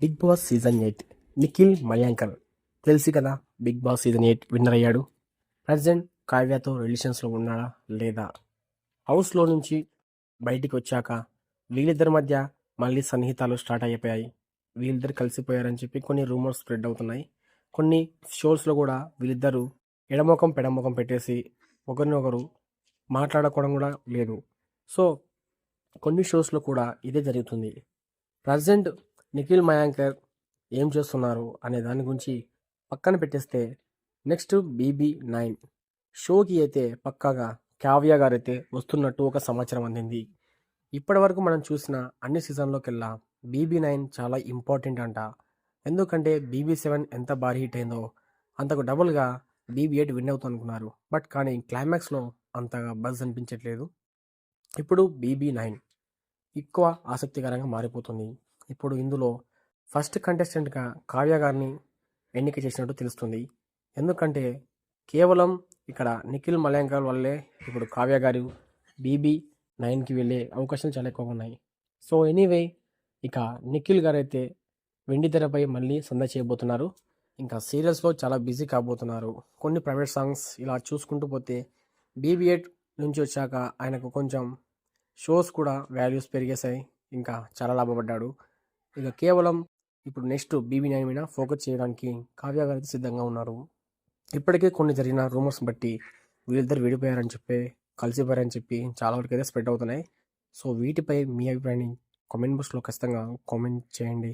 Big boss season eight Nikhil Maliakkal తెలిసి కదా big boss season eight winner అయ్యాడు. Present కావ్యతో రిలేషన్స్లో ఉన్నాడా లేదా? హౌస్లో నుంచి బయటికి వచ్చాక వీళ్ళిద్దరి మధ్య మళ్ళీ సన్నిహితాలు స్టార్ట్ అయిపోయాయి. వీళ్ళిద్దరు కలిసిపోయారని చెప్పి కొన్ని రూమర్స్ స్ప్రెడ్ అవుతున్నాయి. కొన్ని షోస్లో కూడా వీళ్ళిద్దరూ ఎడమొఖం పెడమొఖం పెట్టేసి ఒకరినొకరు మాట్లాడుకోవడం కూడా లేదు. సో కొన్ని షోస్లో కూడా ఇదే జరుగుతుంది. ప్రజెంట్ నిఖిల్ మయాంకర్ ఏం చేస్తున్నారు అనే దాని గురించి పక్కన పెట్టేస్తే నెక్స్ట్ బీబీ నైన్ షోకి అయితే పక్కాగా కావ్య గారైతే వస్తున్నట్టు ఒక సమాచారం అందింది. ఇప్పటి వరకు మనం చూసిన అన్ని సీజన్లోకెల్లా బీబీ నైన్ చాలా ఇంపార్టెంట్ అంట. ఎందుకంటే బీబీ సెవెన్ ఎంత భారీ హిట్ అయిందో అంతకు డబుల్గా బీబీ ఎయిట్ విన్ అవుతా అనుకున్నారు బట్ కానీ క్లైమాక్స్లో అంతగా బజ్ అనిపించట్లేదు. ఇప్పుడు బీబీ నైన్ ఎక్కువ ఆసక్తికరంగా మారిపోతుంది. ఇప్పుడు ఇందులో ఫస్ట్ కంటెస్టెంట్గా కావ్య గారిని ఎన్నిక చేసినట్టు తెలుస్తుంది. ఎందుకంటే కేవలం ఇక్కడ నిఖిల్ మలయాంకర్ వల్లే ఇప్పుడు కావ్య గారు బీబీ నైన్కి వెళ్ళే అవకాశాలు చాలా ఎక్కువగా ఉన్నాయి. సో ఎనీవే ఇక నిఖిల్ గారు అయితే వెండి తెరపై మళ్ళీ సంద చేయబోతున్నారు. ఇంకా సీరియల్స్లో చాలా బిజీ కాబోతున్నారు. కొన్ని ప్రైవేట్ సాంగ్స్ ఇలా చూసుకుంటూ పోతే బీబీఎట్ నుంచి వచ్చాక ఆయనకు కొంచెం షోస్ కూడా వాల్యూస్ పెరిగేశాయి. ఇంకా చాలా లాభపడ్డాడు. ఇక కేవలం ఇప్పుడు నెక్స్ట్ బీబీ నైన్ మీద ఫోకస్ చేయడానికి కావ్య గారు సిద్ధంగా ఉన్నారు. ఇప్పటికే కొన్ని జరిగిన రూమర్స్ బట్టి వీళ్ళిద్దరు విడిపోయారని చెప్పి కలిసిపోయారని చెప్పి చాలా వరకు అయితే స్ప్రెడ్ అవుతున్నాయి. సో వీటిపై మీ అభిప్రాయాన్ని కామెంట్ బాక్స్లో ఖచ్చితంగా కామెంట్ చేయండి.